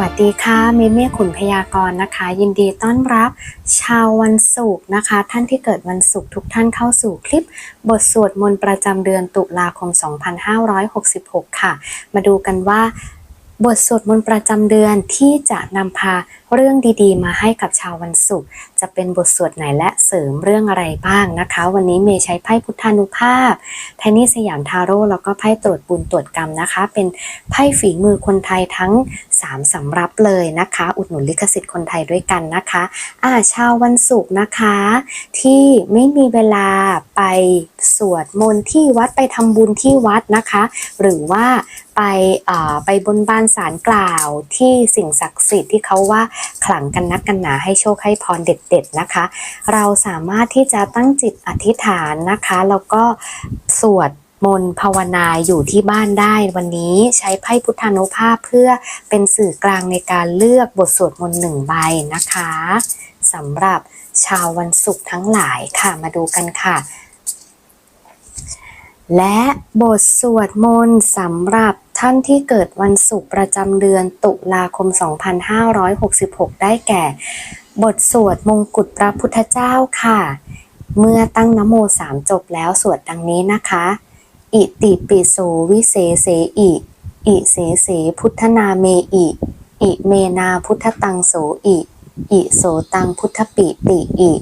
วัสดีค่ะเมเม่ขุนพยากรณ์นะคะ ยินดีต้อนรับ ชาววันศุกร์นะคะ ท่านที่เกิดวันศุกร์ทุกท่านเข้าสู่คลิป บทสวดมนต์ประจำเดือนตุลาคม 2566 ค่ะ มาดูกันว่า บทสวดมนต์ประจำเดือนที่จะนำพาเรื่องดีๆ มาให้กับชาววันศุกร์จะเป็นบทสวดไหนและเสริมเรื่องอะไรบ้างนะคะ วันนี้เมย์ใช้ไพ่พุทธานุภาพไทนี่สยามทาโร่แล้วก็ไพ่ตรวจบุญตรวจกรรมนะคะ เป็นไพ่ฝีมือคนไทยทั้ง 3 สำรับเลยนะคะ อุดหนุนลิขสิทธิ์คนไทยด้วยกันนะคะอ่าชาววันศุกร์นะคะ ที่ไม่มีเวลาไปสวดมนต์ที่วัดไปทำบุญที่วัดนะคะ หรือว่าไปอ่าไปบนบานสารกล่าวที่สิ่งศักดิ์สิทธิ์ที่เขาว่าขลังกันนักกันหนาให้โชคให้พรเด็ด ๆนะคะ เราสามารถที่จะตั้งจิตอธิษฐานนะคะแล้วก็สวดมนต์ภาวนาอยู่ที่บ้านได้วันนี้ใช้ไพ่พุทธานุภาพเพื่อเป็นสื่อกลางในการเลือกบทสวดมนต์หนึ่งใบนะคะสำหรับชาววันศุกร์ทั้งหลายค่ะมาดูกันค่ะ และบทสวดมนต์สำหรับ ท่านที่เกิดวันศุกร์ประจำเดือนตุลาคม 2566 ได้แก่ บทสวดมงกุฎพระพุทธเจ้าค่ะ เมื่อตั้งนโมสามจบแล้วสวดดังนี้นะคะ อิติปิโสวิเศเสอิ อิเสเสพุทธนาเมอิ อิเมนาพุทธตังโสอิ อิโสตังพุทธปิติอิ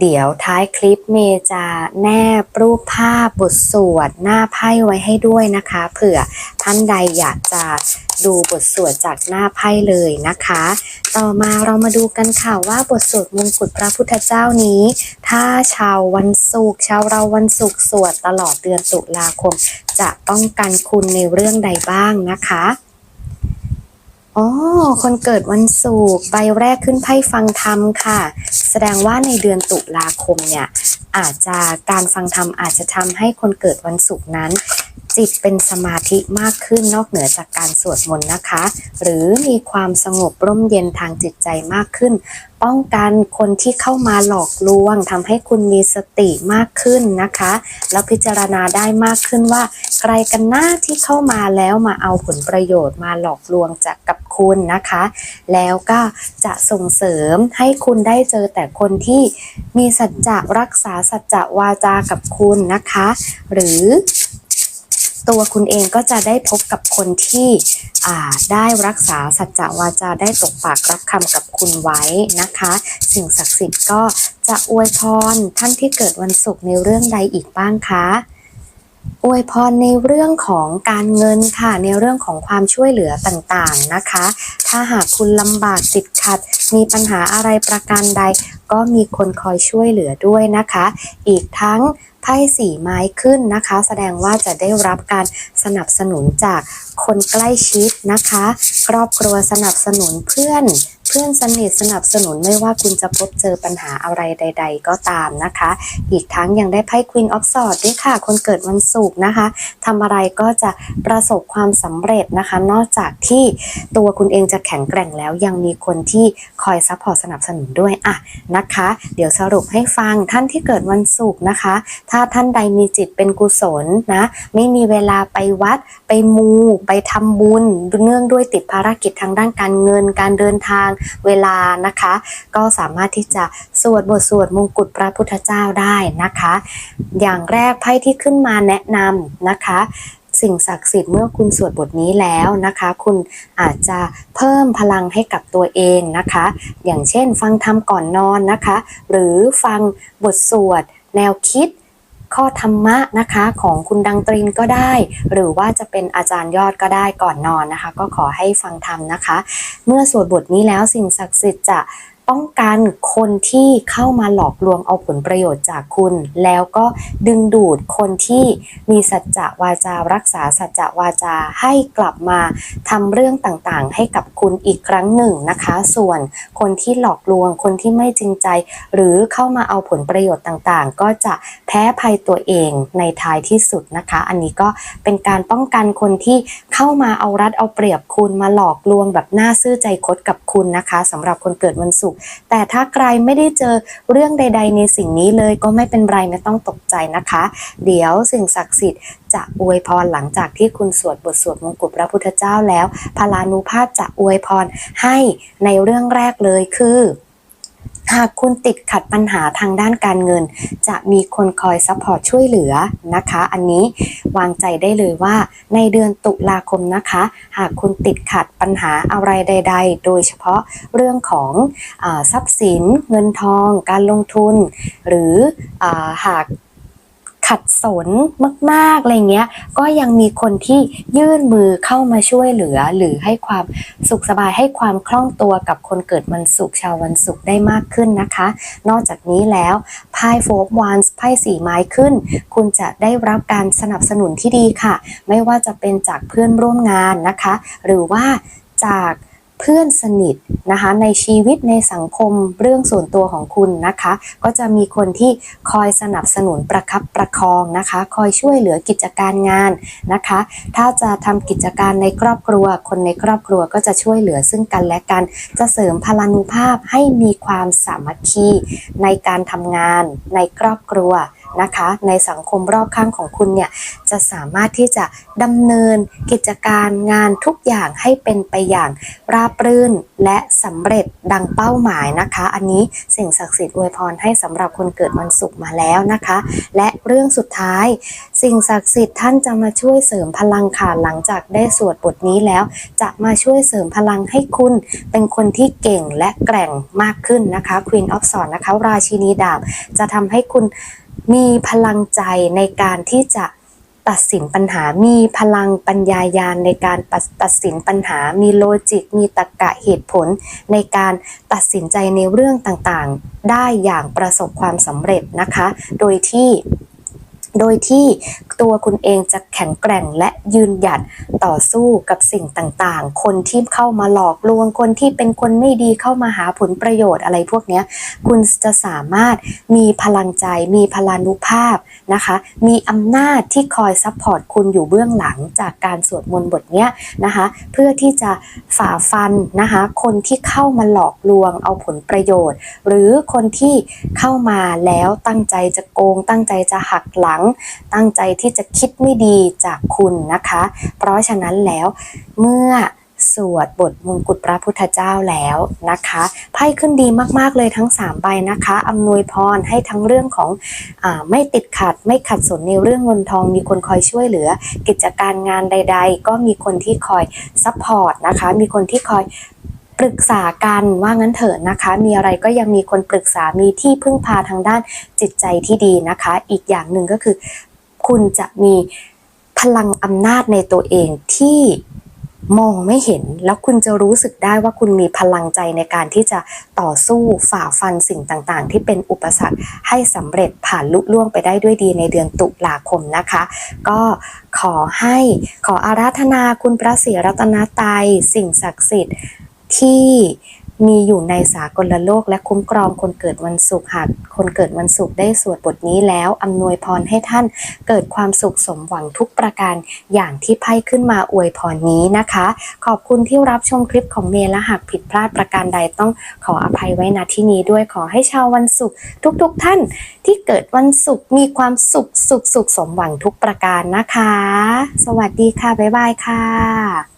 เดี๋ยวท้ายคลิปเมย์จะแนบรูปภาพบทสวดหน้าไพ่ไว้ให้ด้วยนะคะ เผื่อท่านใดอยากจะดูบทสวดจากหน้าไพ่เลยนะคะ ต่อมาเรามาดูกันค่ะว่าบทสวดมงกุฎพระพุทธเจ้านี้ ถ้าชาววันศุกร์ชาวเราวันศุกร์สวดตลอดเดือนตุลาคม จะป้องกันคุณในเรื่องใดบ้างนะคะ อ๋อ คนเกิดวันศุกร์ใบแรกขึ้นไพ่ฟังธรรมค่ะ แสดงว่าในเดือนตุลาคมเนี่ยอาจจะการฟังธรรมอาจจะทำให้คนเกิดวันศุกร์นั้น จิตเป็นสมาธิมากขึ้นนอกเหนือจากการสวดมนต์นะคะ หรือมีความสงบร่มเย็นทางจิตใจมากขึ้น ป้องกันคนที่เข้ามาหลอกลวงทำให้คุณมีสติมากขึ้นนะคะ แล้วพิจารณาได้มากขึ้นว่า ใครกันหน้าที่เข้ามาแล้วมาเอาผลประโยชน์มาหลอกลวงจากกับคุณนะคะ แล้วก็จะส่งเสริมให้คุณได้เจอแต่คนที่มีสัจจะรักษาสัจจะวาจากับคุณนะคะ หรือ ตัวคุณเองก็จะได้พบกับคนที่ได้รักษาสัจจะวาจาได้ตกปากรับคำกับคุณไว้นะคะ สิ่งศักดิ์สิทธิ์ก็จะอวยพรท่านที่เกิดวันศุกร์ในเรื่องใดอีกบ้างคะอวยพรในเรื่องของการเงินค่ะในเรื่องของความช่วยเหลือต่างๆนะคะ ถ้าหากคุณลำบากติดขัด มีปัญหาอะไรประการใด ก็มีคนคอยช่วยเหลือด้วยนะคะ อีกทั้ง ไพ่สีไม้ขึ้นนะคะ แสดงว่าจะได้รับการสนับสนุนจากคนใกล้ชิดนะคะ ครอบครัวสนับสนุนเพื่อน เพื่อนสนิทสนับสนุนไม่ว่าคุณจะพบเจอปัญหาอะไรใด ๆ ก็ตามนะคะ อีกทั้งยังได้ไพ่ Queen of Swords ด้วยค่ะ คนเกิดวันศุกร์นะคะทำอะไรก็จะประสบความสำเร็จนะคะ นอกจากที่ตัวคุณเองจะแข็งแกร่งแล้วยังมีคนที่คอยซัพพอร์ตสนับสนุนด้วยอะนะคะ เดี๋ยวสรุปให้ฟังท่านที่เกิดวันศุกร์นะคะ ถ้าท่านใดมีจิตเป็นกุศลนะไม่มีเวลาไปวัด ไปมู ไปทำบุญเนื่องด้วยติดภารกิจทางด้านการเงินการเดินทางเวลานะคะ ก็สามารถที่จะสวดบทสวดมงกุฎพระพุทธเจ้าได้นะคะ อย่างแรกไพ่ที่ขึ้นมาแนะนำนะคะสิ่งศักดิ์สิทธิ์เมื่อคุณสวดบทนี้แล้วนะคะ คุณอาจจะเพิ่มพลังให้กับตัวเองนะคะ อย่างเช่น ฟังธรรมก่อนนอนนะคะ หรือฟังบทสวด แนวคิด ข้อธรรมะนะคะของคุณดังตรินก็ได้ หรือว่าจะเป็นอาจารย์ยอดก็ได้ก่อนนอนนะคะ ก็ขอให้ฟังธรรมนะคะ เมื่อสวดบทนี้แล้วสิ่งศักดิ์สิทธิ์จะ ป้องกันคนที่เข้ามาหลอกลวงเอาผลประโยชน์จากคุณ แล้วก็ดึงดูดคนที่มีสัจจะวาจารักษาสัจจะวาจาให้กลับมาทำเรื่องต่างๆ ให้กับคุณอีกครั้งหนึ่งนะคะ ส่วนคนที่หลอกลวงคนที่ไม่จริงใจ หรือเข้ามาเอาผลประโยชน์ต่างๆ ก็จะแพ้ภัยตัวเองในท้ายที่สุดนะคะ อันนี้ก็เป็นการป้องกันคนที่เข้ามาเอารัดเอาเปรียบคุณมาหลอกลวงแบบน่าซื่อใจคดกับคุณนะคะสำหรับคนเกิดวันศุกร์แต่ถ้าใครไม่ได้เจอเรื่องใด ๆ ในสิ่งนี้เลยก็ไม่เป็นไรไม่ต้องตกใจนะคะ เดี๋ยวสิ่งศักดิ์สิทธิ์จะอวยพรหลังจากที่คุณสวดบทสวดมงกุฎพระพุทธเจ้าแล้วพลานุภาพจะอวยพรให้ในเรื่องแรกเลยคือ หากคุณติดขัดปัญหาทางด้านการเงิน จะมีคนคอยซัพพอร์ตช่วยเหลือนะคะ อันนี้วางใจได้เลยว่าในเดือนตุลาคมนะคะ หากคุณติดขัดปัญหาอะไรใด ๆ โดยเฉพาะเรื่องของอทรัพย์สิน เงินทอง การลงทุน หรืออหาก ขัดสนมากๆอะไรเงี้ย ก็ยังมีคนที่ยื่นมือเข้ามาช่วยเหลือ หรือให้ความสุขสบายให้ความคล่องตัวกับคนเกิดวันศุกร์ชาววันศุกร์ได้มากขึ้นนะคะ นอกจากนี้แล้วไพ่โฟร์วันไพ่สี่ไม้ขึ้น คุณจะได้รับการสนับสนุนที่ดีค่ะ ไม่ว่าจะเป็นจากเพื่อนร่วมงานนะคะ หรือว่าจาก เพื่อนสนิทนะคะในชีวิตในสังคมเรื่องส่วนตัวของคุณนะคะ ก็จะมีคนที่คอยสนับสนุนประคับประคองนะคะ คอยช่วยเหลือกิจการงานนะคะ ถ้าจะทำกิจการในครอบครัว คนในครอบครัวก็จะช่วยเหลือซึ่งกันและกัน จะเสริมพลานุภาพให้มีความสามัคคีในการทำงานในครอบครัว นะคะ ในสังคมรอบข้างของคุณเนี่ยจะสามารถที่จะดำเนินกิจการงานทุกอย่างให้เป็นไปอย่างราบรื่นและสำเร็จดังเป้าหมายนะคะ อันนี้สิ่งศักดิ์สิทธิ์อวยพรให้สำหรับคนเกิดวันศุกร์มาแล้วนะคะ และเรื่องสุดท้าย สิ่งศักดิ์สิทธิ์ท่านจะมาช่วยเสริมพลังค่ะหลังจากได้สวดบทนี้แล้ว จะมาช่วยเสริมพลังให้คุณเป็นคนที่เก่งและแกร่งมากขึ้นนะคะ Queen of s w o r d นะคะ ราชินีดาบจะทำให้คุณ มีพลังใจในการที่จะตัดสินปัญหา มีพลังปัญญายาณในการตัดตัดสินปัญหา มีโลจิก มีตรรกะเหตุผล ในการตัดสินใจในเรื่องต่างๆ ได้อย่างประสบความสำเร็จนะคะ โดยที่ โดยที่ ตัวคุณเองจะแข็งแกร่งและยืนหยัดต่อสู้กับสิ่งต่างๆ คนที่เข้ามาหลอกลวงคนที่เป็นคนไม่ดีเข้ามาหาผลประโยชน์อะไรพวกนี้คุณจะสามารถมีพลังใจ มีพลานุภาพนะคะ มีอำนาจที่คอยซัพพอร์ตคุณอยู่เบื้องหลังจากการสวดมนต์บทเนี้ยนะคะ เพื่อที่จะฝ่าฟันนะคะ คนที่เข้ามาหลอกลวงเอาผลประโยชน์ หรือคนที่เข้ามาแล้วตั้งใจจะโกง ตั้งใจจะหักหลัง ตั้งใจที่จะคิดไม่ดีจากคุณนะคะ เพราะฉะนั้นแล้วเมื่อสวดบทมงกุฎพระพุทธเจ้าแล้วนะคะไพ่ขึ้นดีมากๆเลยทั้ง3ใบนะคะอำนวยพรให้ทั้งเรื่องของอไม่ติดขัด ไม่ขัดสนในเรื่องเงินทอง มีคนคอยช่วยเหลือ กิจการงานใด ๆ ก็มีคนที่คอยซัพพอร์ตนะคะ มีคนที่คอยปรึกษากันว่างั้นเถอะนะคะ มีอะไรก็ยังมีคนปรึกษามีที่พึ่งพาทางด้านจิตใจที่ดีนะคะ อีกอย่างหนึ่งก็คือ คุณจะมีพลังอำนาจในตัวเองที่มองไม่เห็นแล้วคุณจะรู้สึกได้ว่าคุณมีพลังใจในการที่จะต่อสู้ฝ่าฟันสิ่งต่างๆ ที่เป็นอุปสรรคให้สำเร็จผ่านลุล่วงไปได้ด้วยดีในเดือนตุลาคมนะคะ ก็ขอให้ขออาราธนาคุณพระศรีรัตนตรัยสิ่งศักดิ์สิทธิ์ที่ มีอยู่ในสากลโลกและคุ้มครองคนเกิดวันศุกร์หากคนเกิดวันศุกร์ได้สวดบทนี้แล้วอำนวยพรให้ท่านเกิดความสุขสมหวังทุกประการอย่างที่ไพ่ขึ้นมาอวยพรนี้นะคะ ขอบคุณที่รับชมคลิปของเมย์และหากผิดพลาดประการใดต้องขออภัยไว้ณที่นี้ด้วยขอให้ชาววันศุกร์ทุกๆท่าน ที่เกิดวันศุกร์มีความสุขสุขสุขสมหวังทุกประการนะคะ สวัสดีค่ะบ๊ายบายค่ะ